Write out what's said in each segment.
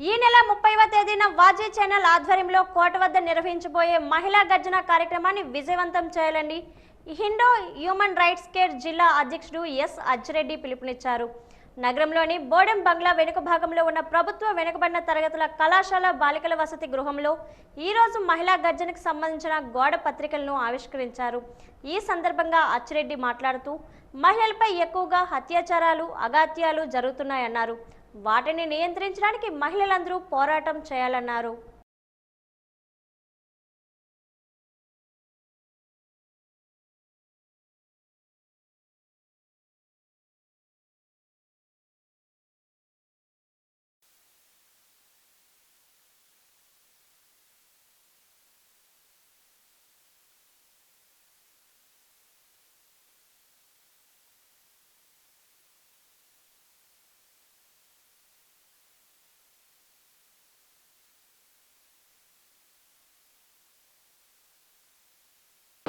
ఈ నెల ముప్పైవ తేదీన వాజీ ఛానల్ ఆధ్వర్యంలో కోట వద్ద నిర్వహించబోయే మహిళా గర్జన కార్యక్రమాన్ని విజయవంతం చేయాలని హిండో హ్యూమన్ రైట్స్ కేర్ జిల్లా అధ్యక్షుడు ఎస్ అచ్చిరెడ్డి పిలుపునిచ్చారు. నగరంలోని బోడెం బంగ్లా వెనుక భాగంలో ఉన్న ప్రభుత్వ వెనుకబడిన తరగతుల కళాశాల బాలికల వసతి గృహంలో ఈరోజు మహిళా గర్జనకు సంబంధించిన గోడ పత్రికలను ఆవిష్కరించారు. ఈ సందర్భంగా అచ్చిరెడ్డి మాట్లాడుతూ మహిళలపై ఎక్కువగా అత్యాచారాలు అగాత్యాలు జరుగుతున్నాయన్నారు. వాటిని నియంత్రించడానికి మహిళలందరూ పోరాటం చేయాలన్నారు.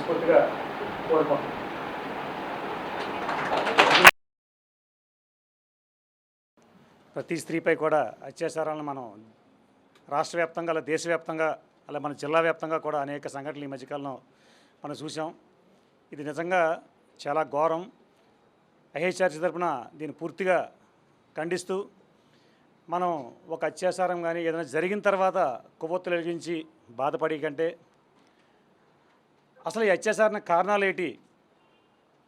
పూర్తిగా కోరుకుంటున్నాం. ప్రతి స్త్రీపై కూడా అత్యాచారాలను మనం రాష్ట్ర వ్యాప్తంగా అలా దేశవ్యాప్తంగా అలా మన జిల్లా వ్యాప్తంగా కూడా అనేక సంఘటనలు ఈ మధ్యకాలంలో మనం చూసాం ఇది నిజంగా చాలా ఘోరం. ఐహెచ్ఆర్సీ తరఫున దీన్ని పూర్తిగా ఖండిస్తూ మనం ఒక అత్యాచారం కానీ ఏదైనా జరిగిన తర్వాత కొవ్వొత్తులు వెలిగించి బాధపడి కంటే అసలు ఈ అత్యాచారణ కారణాలు ఏంటి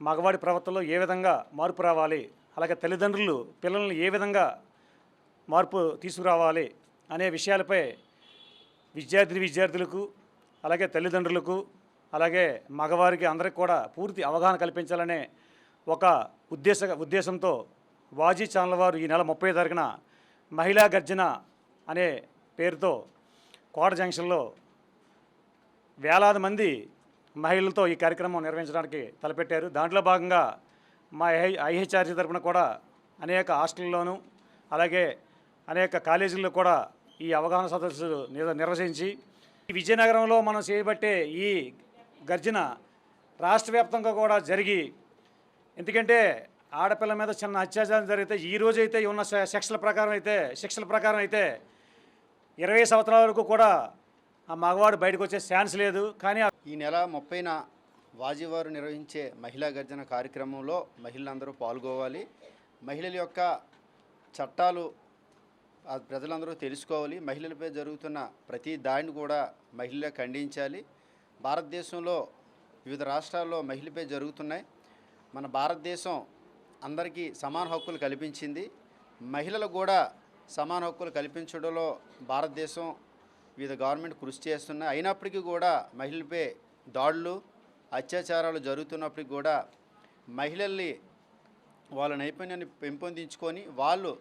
మగవాడి ప్రవర్తనలో ఏ విధంగా మార్పు రావాలి? అలాగే తల్లిదండ్రులు పిల్లల్ని ఏ విధంగా మార్పు తీసుకురావాలి? అనే విషయాలపై విద్యార్థి విద్యార్థులకు అలాగే తల్లిదండ్రులకు అలాగే మగవారికి అందరికి కూడా పూర్తి అవగాహన కల్పించాలనే ఒక ఉద్దేశ ఉద్దేశంతో వాజీ ఛానల్ వారు ఈ నెల ముప్పై తారీఖున మహిళా గర్జన అనే పేరుతో కోట జంక్షన్లో వేలాది మంది మహిళలతో ఈ కార్యక్రమం నిర్వహించడానికి తలపెట్టారు. దాంట్లో భాగంగా మా ఐ ఐహెచ్ఆర్సీ తరఫున కూడా అనేక హాస్టల్లోనూ అలాగే అనేక కాలేజీల్లో కూడా ఈ అవగాహన సదస్సులు నిర్వహించి ఈ విజయనగరంలో మనం చేయబట్టే ఈ గర్జన రాష్ట్ర వ్యాప్తంగా కూడా జరిగి ఎందుకంటే ఆడపిల్ల మీద చిన్న అత్యాచారం జరిగితే ఈ రోజు అయితే ఉన్న శిక్షల ప్రకారం అయితే శిక్షల ప్రకారం అయితే ఇరవై సంవత్సరాల వరకు కూడా ఆ మగవాడు బయటకు వచ్చే ఛాన్స్ లేదు. కానీ ఆ ఈ నెల ముప్పైన వాజీవారు నిర్వహించే మహిళా గర్జన కార్యక్రమంలో మహిళలందరూ పాల్గొవాలి. మహిళల యొక్క చట్టాలు ప్రజలందరూ తెలుసుకోవాలి. మహిళలపై జరుగుతున్న ప్రతి దాడిని కూడా మహిళలే ఖండించాలి. భారతదేశంలో వివిధ రాష్ట్రాల్లో మహిళపై జరుగుతున్నాయి. మన భారతదేశం అందరికీ సమాన హక్కులు కల్పించింది. మహిళలకు కూడా సమాన హక్కులు కల్పించడంలో భారతదేశం వివిధ గవర్నమెంట్ కృషి చేస్తున్నాయి. అయినప్పటికీ కూడా మహిళలపై దాడులు అత్యాచారాలు జరుగుతున్నప్పటికీ కూడా మహిళల్ని వాళ్ళ నైపుణ్యాన్ని పెంపొందించుకొని వాళ్ళు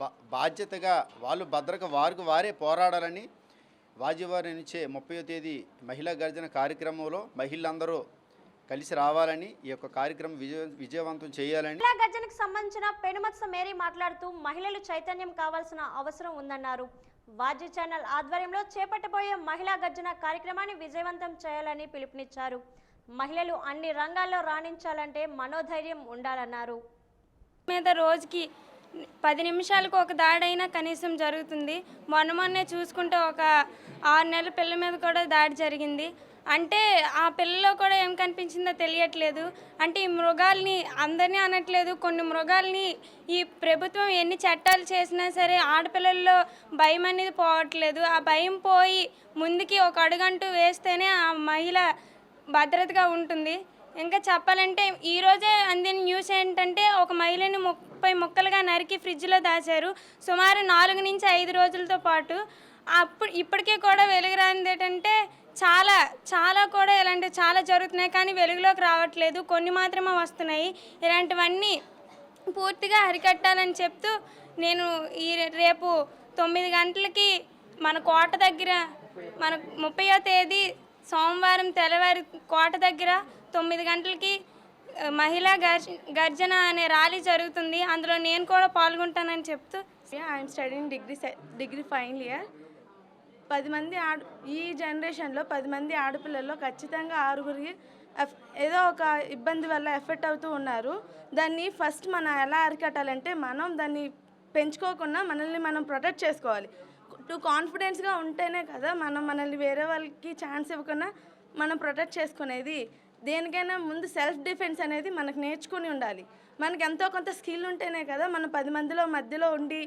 బా బాధ్యతగా వాళ్ళు భద్రత వారికి వారే పోరాడాలని వాజీవారి నుంచే ముప్పయో తేదీ మహిళా గర్జన కార్యక్రమంలో మహిళలందరూ కలిసి రావాలని ఈ యొక్క కార్యక్రమం విజయ విజయవంతం చేయాలని మహిళా గర్జనకు సంబంధించిన పెనుమత్స మేరీ మాట్లాడుతూ మహిళలు చైతన్యం కావాల్సిన అవసరం ఉందన్నారు. వాజీ ఛానల్ ఆధ్వర్యంలో చేపట్టబోయే మహిళా గర్జన కార్యక్రమాన్ని విజయవంతం చేయాలని పిలుపునిచ్చారు. మహిళలు అన్ని రంగాల్లో రాణించాలంటే మనోధైర్యం ఉండాలన్నారు. మీద రోజుకి పది నిమిషాలకు ఒక దాడైనా కనీసం జరుగుతుంది. మొన్న మొన్నే చూసుకుంటే ఒక ఆరు నెలల పిల్ల మీద కూడా దాడి జరిగింది. అంటే ఆ పిల్లలో కూడా ఏం కనిపించిందో తెలియట్లేదు. అంటే ఈ మృగాల్ని అందరినీ అనట్లేదు. కొన్ని మృగాల్ని ఈ ప్రభుత్వం ఎన్ని చట్టాలు చేసినా సరే ఆడపిల్లల్లో భయం అనేది పోవట్లేదు. ఆ భయం పోయి ముందుకి ఒక అడుగంటూ వేస్తేనే ఆ మహిళ భద్రతగా ఉంటుంది. ఇంకా చెప్పాలంటే ఈరోజే అందిన న్యూస్ ఏంటంటే ఒక మహిళని ముప్పై ముక్కలుగా నరికి ఫ్రిడ్జ్లో దాచారు. సుమారు నాలుగు నుంచి ఐదు రోజులతో పాటు అప్పుడు ఇప్పటికీ కూడా వెలుగురానిది ఏంటంటే చాలా చాలా కూడా ఇలాంటి చాలా జరుగుతున్నాయి. కానీ వెలుగులోకి రావట్లేదు. కొన్ని మాత్రమే వస్తున్నాయి. ఇలాంటివన్నీ పూర్తిగా అరికట్టాలని చెప్తూ నేను ఈ రేపు తొమ్మిది గంటలకి మన కోట దగ్గర మన ముప్పయో తేదీ సోమవారం తెల్లవారి కోట దగ్గర తొమ్మిది గంటలకి మహిళా గర్జన అనే ర్యాలీ జరుగుతుంది. అందులో నేను కూడా పాల్గొంటానని చెప్తూ I'm study degree degree final year. పది మంది ఆడ ఈ జనరేషన్లో పది మంది ఆడపిల్లల్లో ఖచ్చితంగా ఆరుగురికి ఏదో ఒక ఇబ్బంది వల్ల ఎఫెక్ట్ అవుతూ ఉన్నారు. దాన్ని ఫస్ట్ మనం ఎలా అరికట్టాలంటే మనం దాన్ని పెంచుకోకుండా మనల్ని మనం ప్రొటెక్ట్ చేసుకోవాలి. టూ కాన్ఫిడెన్స్గా ఉంటేనే కదా మనం మనల్ని వేరే వాళ్ళకి ఛాన్స్ ఇవ్వకుండా మనం ప్రొటెక్ట్ చేసుకునేది. దేనికైనా ముందు సెల్ఫ్ డిఫెన్స్ అనేది మనకు నేర్చుకుని ఉండాలి. మనకి ఎంతో కొంత స్కిల్ ఉంటేనే కదా మనం పది మందిలో మధ్యలో ఉండి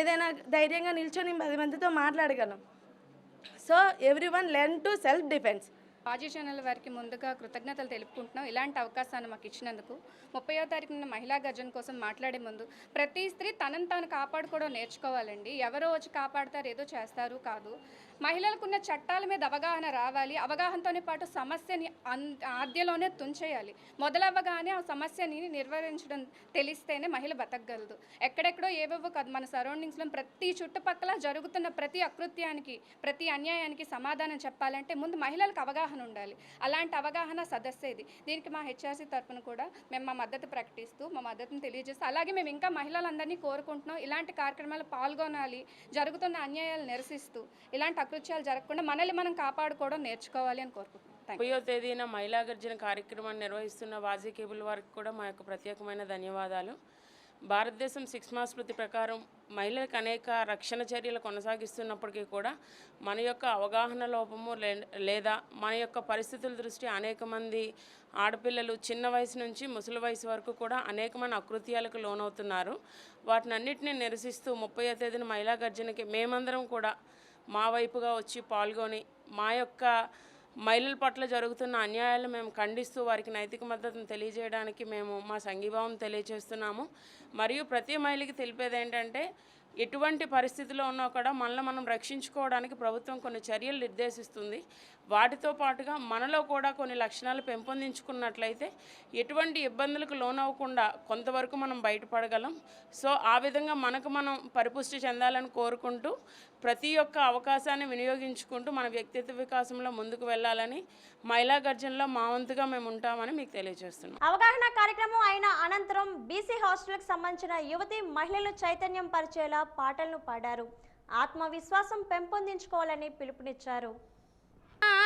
ఏదైనా ధైర్యంగా నిల్చొని పది మందితో మాట్లాడగలం. So every one learn to self defence Paaji channel వారికి ముందుగా కృతజ్ఞతలు తెలుపుకుంటున్నాం. ఇలాంటి అవకాశాన్ని మాకు ఇచ్చినందుకు ముప్పయో తారీఖున మహిళా గర్జన కోసం మాట్లాడే ముందు ప్రతి స్త్రీ తనను తాను కాపాడుకోవడం నేర్చుకోవాలండి. ఎవరో వచ్చి కాపాడతారు ఏదో చేస్తారు కాదు. మహిళలకున్న చట్టాల మీద అవగాహన రావాలి. అవగాహనతోనే పాటు సమస్యని ఆద్యలోనే తుంచేయాలి. మొదలవ్వగానే ఆ సమస్యని నిర్వహించడం తెలిస్తేనే మహిళ బతకగలదు. ఎక్కడెక్కడో ఏవేవో కాదు మన సరౌండింగ్స్లో ప్రతి చుట్టుపక్కల జరుగుతున్న ప్రతి అకృత్యానికి ప్రతి అన్యాయానికి సమాధానం చెప్పాలంటే ముందు మహిళలకు అవగాహన ఉండాలి. అలాంటి అవగాహన సదస్సు ఇది దీనికి మా హెచ్ఆర్సీ తరఫున కూడా మేము మా మద్దతు ప్రకటిస్తూ మా మద్దతును తెలియజేస్తూ అలాగే మేము ఇంకా మహిళలందరినీ కోరుకుంటున్నాం. ఇలాంటి కార్యక్రమాలు పాల్గొనాలి జరుగుతున్న అన్యాయాలు నిరసిస్తూ ఇలాంటి అకృత్యాలు జరగకుండా మనల్ని మనం కాపాడుకోవడం నేర్చుకోవాలి అని కోరుకుంటున్నాం. ముప్పయో తేదీన మహిళా గర్జన కార్యక్రమాన్ని నిర్వహిస్తున్న వాజీ కేబుల్ వారికి కూడా మా యొక్క ప్రత్యేకమైన ధన్యవాదాలు. భారతదేశం శిక్షమా స్మృతి ప్రకారం మహిళలకు అనేక రక్షణ చర్యలు కొనసాగిస్తున్నప్పటికీ కూడా మన యొక్క అవగాహన లోపము లే- లేదా మన యొక్క పరిస్థితుల దృష్టి అనేక మంది ఆడపిల్లలు చిన్న వయసు నుంచి ముసలి వయసు వరకు కూడా అనేకమైన అకృత్యాలకు లోనవుతున్నారు. వాటిని అన్నిటిని నిరసిస్తూ ముప్పై తేదీన మహిళా గర్జనకి మేమందరం కూడా మా వైపుగా వచ్చి పాల్గొని మా యొక్క మహిళల పట్ల జరుగుతున్న అన్యాయాలు మేము ఖండిస్తూ వారికి నైతిక మద్దతును తెలియజేయడానికి మేము మా సంఘీభావం తెలియజేస్తున్నాము. మరియు ప్రతి మహిళకి తెలిపేది ఏంటంటే ఎటువంటి పరిస్థితిలో ఉన్నా కూడా మనల్ని మనం రక్షించుకోవడానికి ప్రభుత్వం కొన్ని చర్యలు నిర్దేశిస్తుంది. వాటితో పాటుగా మనలో కూడా కొన్ని లక్షణాలు పెంపొందించుకున్నట్లయితే ఎటువంటి ఇబ్బందులకు లోనవ్వకుండా కొంతవరకు మనం బయటపడగలం. సో ఆ విధంగా మనకు మనం పరిపుష్టి చెందాలని కోరుకుంటూ ప్రతి ఒక్క అవకాశాన్ని వినియోగించుకుంటూ మన వ్యక్తిత్వ వికాసంలో ముందుకు వెళ్ళాలని మహిళా గర్జనలో మా వంతుగా మేము ఉంటామని మీకు తెలియజేస్తున్నాం. అవగాహన కార్యక్రమం అయిన అనంతరం బీసీ హాస్టల్కి సంబంధించిన యువతి మహిళలు చైతన్యం పరిచేలా పాటలను పాడారు. ఆత్మవిశ్వాసం పెంపొందించుకోవాలని పిలుపునిచ్చారు.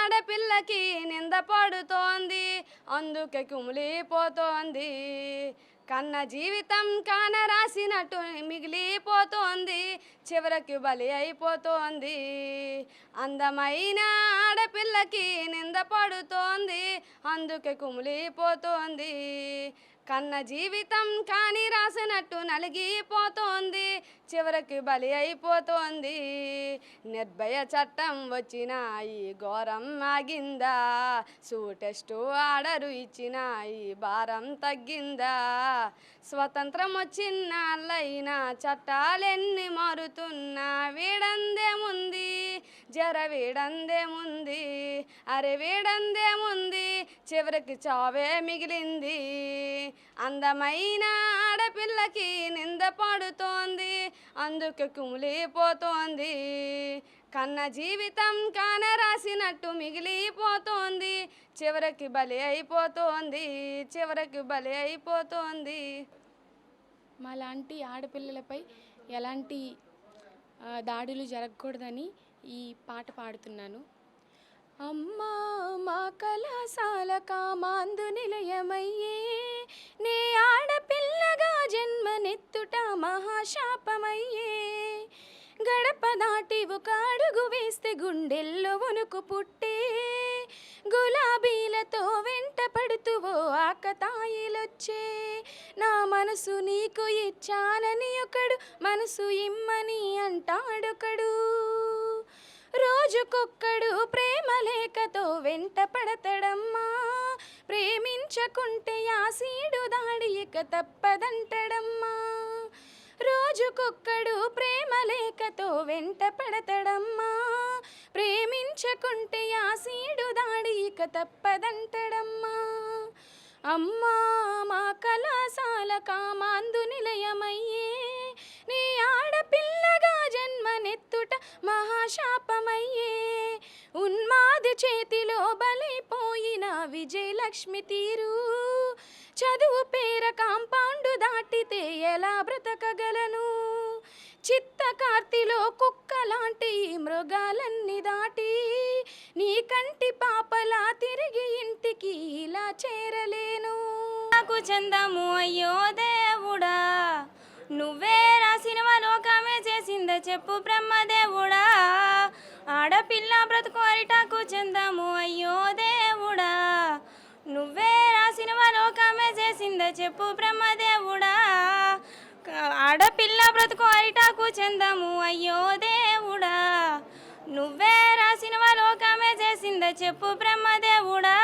ఆడపిల్లకి నింద పడుతోంది. అందుకే కుమిలిపోతోంది. కన్న జీవితం కాన రాసినట్టు మిగిలిపోతోంది. చివరికి బలి అయిపోతోంది. అందమైన ఆడపిల్లకి నింద పడుతోంది. అందుకే కుమిలిపోతోంది. కన్న జీవితం కాని రాసినట్టు నలిగిపోతోంది. చివరికి బలి అయిపోతోంది నిర్భయ చట్టం వచ్చిన ఈ ఘోరం ఆగిందా? సూటెస్టు ఆర్డరు ఇచ్చిన ఈ భారం తగ్గిందా? స్వతంత్రం వచ్చిన చట్టాలెన్ని మారుతున్నా? వీడందేముంది జర వీడందేముంది అరే వీడందేముంది చివరికి చావే మిగిలింది. అందమైన ఆడపిల్లకి నింద పడుతోంది. అందుకే కుమిలిపోతోంది కన్న జీవితం కాన రాసినట్టు మిగిలిపోతోంది. చివరికి బలి అయిపోతోంది. చివరికి బలి అయిపోతోంది. మాలాంటి ఆడపిల్లలపై ఎలాంటి దాడులు జరగకూడదని ఈ పాట పాడుతున్నాను. అమ్మా మా కళాశాల కామాందు నిలయమయ్యే ఎత్తుట మహాశాపమయ్యే. గడప దాటి ఒక అడుగు వేస్తే గుండెల్లో వణుకు పుట్టే. గులాబీలతో వెంట పడుతువో ఆకతాయిలొచ్చే. నా మనసు నీకు ఇచ్చానని ఒకడు మనసు ఇమ్మని అంటాడొకడు. రోజుకొక్కడు ప్రేమ లేఖతో వెంట పడతడమ్మా. ప్రేమించకుంటే యాసీడు దాడి ఇక తప్పదంటడమ్మా. రోజుకొక్కడు ప్రేమ లేఖతో వెంట పడతడమ్మా. ప్రేమించకుంటే యాసీడు దాడి ఇక తప్పదంటడమ్మా. అమ్మా మా కళాశాల కామాందు నిలయమయ్యే. నీ ఆడపిల్లగా జన్మనెత్తుట మహాశాపమయ్యే. ఉన్మాది చేతిలో బలైపోయిన విజయలక్ష్మి తీరు. చదువు పేర కాంపౌండ్ దాటితే ఎలా బ్రతకగలను? చిత్త కార్తిలో కుక్క లాంటి మృగాలన్నీ దాటి నీ కంటి పాపలా తిరిగి ఇంటికి ఇలా చేరలేను. నాకు చందము అయ్యో దేవుడా నువ్వే రాసినవలో చేసిందో చెప్పు బ్రహ్మదేవుడా. ఆడపిల్ల బ్రతుకు అరిటాకు అయ్యో దేవుడా చేసిందో చెప్పు బ్రహ్మదేవుడా. ఆడపిల్ల బ్రతుకు అరిటాకు చెందాము అయ్యో దేవుడా. నువ్వే రాసిన లోకమే చేసిందో చెప్పు బ్రహ్మదేవుడా.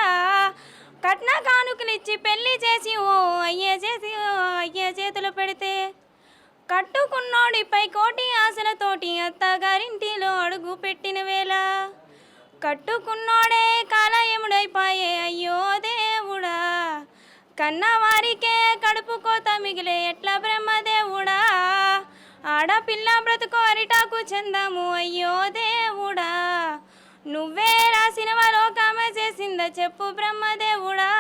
కట్న కానుకనిచ్చి పెళ్ళి చేసి ఓ అయ్యే చేసి ఓ అయ్యే చేతులు పెడితే కట్టుకున్నోడిపై కోటి ఆశలతోటి అత్తగారింటిలో అడుగు పెట్టిన వేళ కట్టుకున్నోడే కాలయముడైపాయే అయ్యో దేవుడా. కన్నా మిగిలే ఎట్లా బ్రహ్మదేవుడా? ఆడపిల్ల బ్రతుకు అరిటాకు చెందాము అయ్యో దేవుడా. నువ్వే రాసిన లోకమే చేసిందా చెప్పు బ్రహ్మదేవుడా.